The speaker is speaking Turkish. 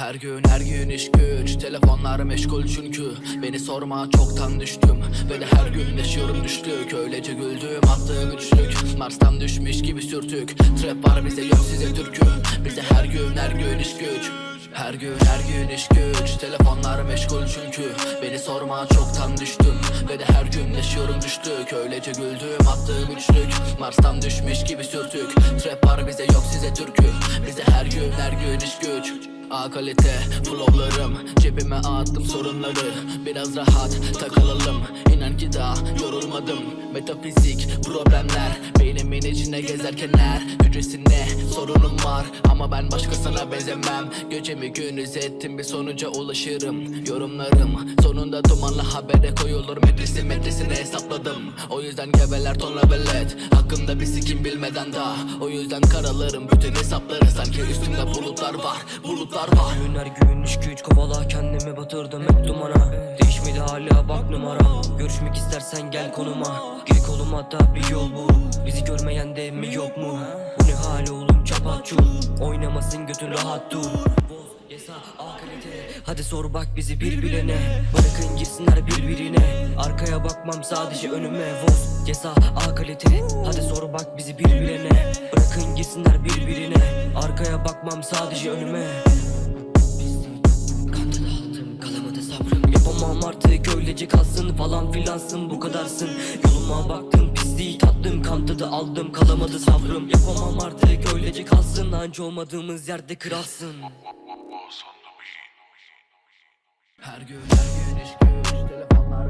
Her gün her gün iş güç. Telefonlar meşgul çünkü. Beni sorma çoktan düştüm. Ve de her gün yaşıyorum düştük. Öylece güldüm attığım üçlük. Mars'tan düşmüş gibi sürtük. Trap var bize yok size türkü. Bize her gün her gün iş güç. Her gün her gün iş güç. Telefonlar meşgul çünkü. Beni sorma çoktan düştüm. Ve de her gün yaşıyorum düştük. Öylece güldüm attığım üçlük. Mars'tan düşmüş gibi sürtük. Trap var bize yok size türkü. Bize her gün her gün iş güç A kalite flowlarım. Cebime attım sorunları. Biraz rahat takılalım İnan ki daha yorulmadım. Metafizik problemler. Beynimin içine gezerken her hücresinde sorunum var. Ama ben başkasına benzemem. Gecemi gündüz ettim bir sonuca ulaşırım. Yorumlarım sonunda dumanla habere koyulur. Metresi metresini hesapladım. O yüzden gebeler tonla velet Hakkımda bir sikim bilmeden daha. O yüzden karalarım bütün hesapları. Sanki üstümde bulutlar var. Bulutlar var Gün her gün iş güç kovala kendimi batırdım hep dumana. Değişmedi hala bak numara. Görüşmek istersen gel konuma. Gir koluma da bir yol bu Bizi görmeyen de mi yok mu? Bu ne hali oğlum çapaçu Oynamasın götün rahat dur. Hadi sor bak bizi bir bilene Bırakın girsinler birbirine. Arkaya bakmam sadece önüme. Voz Yesa A kalite. Hadi sor bak bizi bir bilene Bırakın girsinler birbirine Arkaya bakmam sadece önüme. Yapamam artık öylece kalsın falan filansın bu kadarsın. Yoluma baktım pisliği tattım kan tadı aldım kalamadı sabrım. Yapamam artık öylece kalsın anca olmadığımız yerde kralsın. Her gün her gün iş güç Telefonlar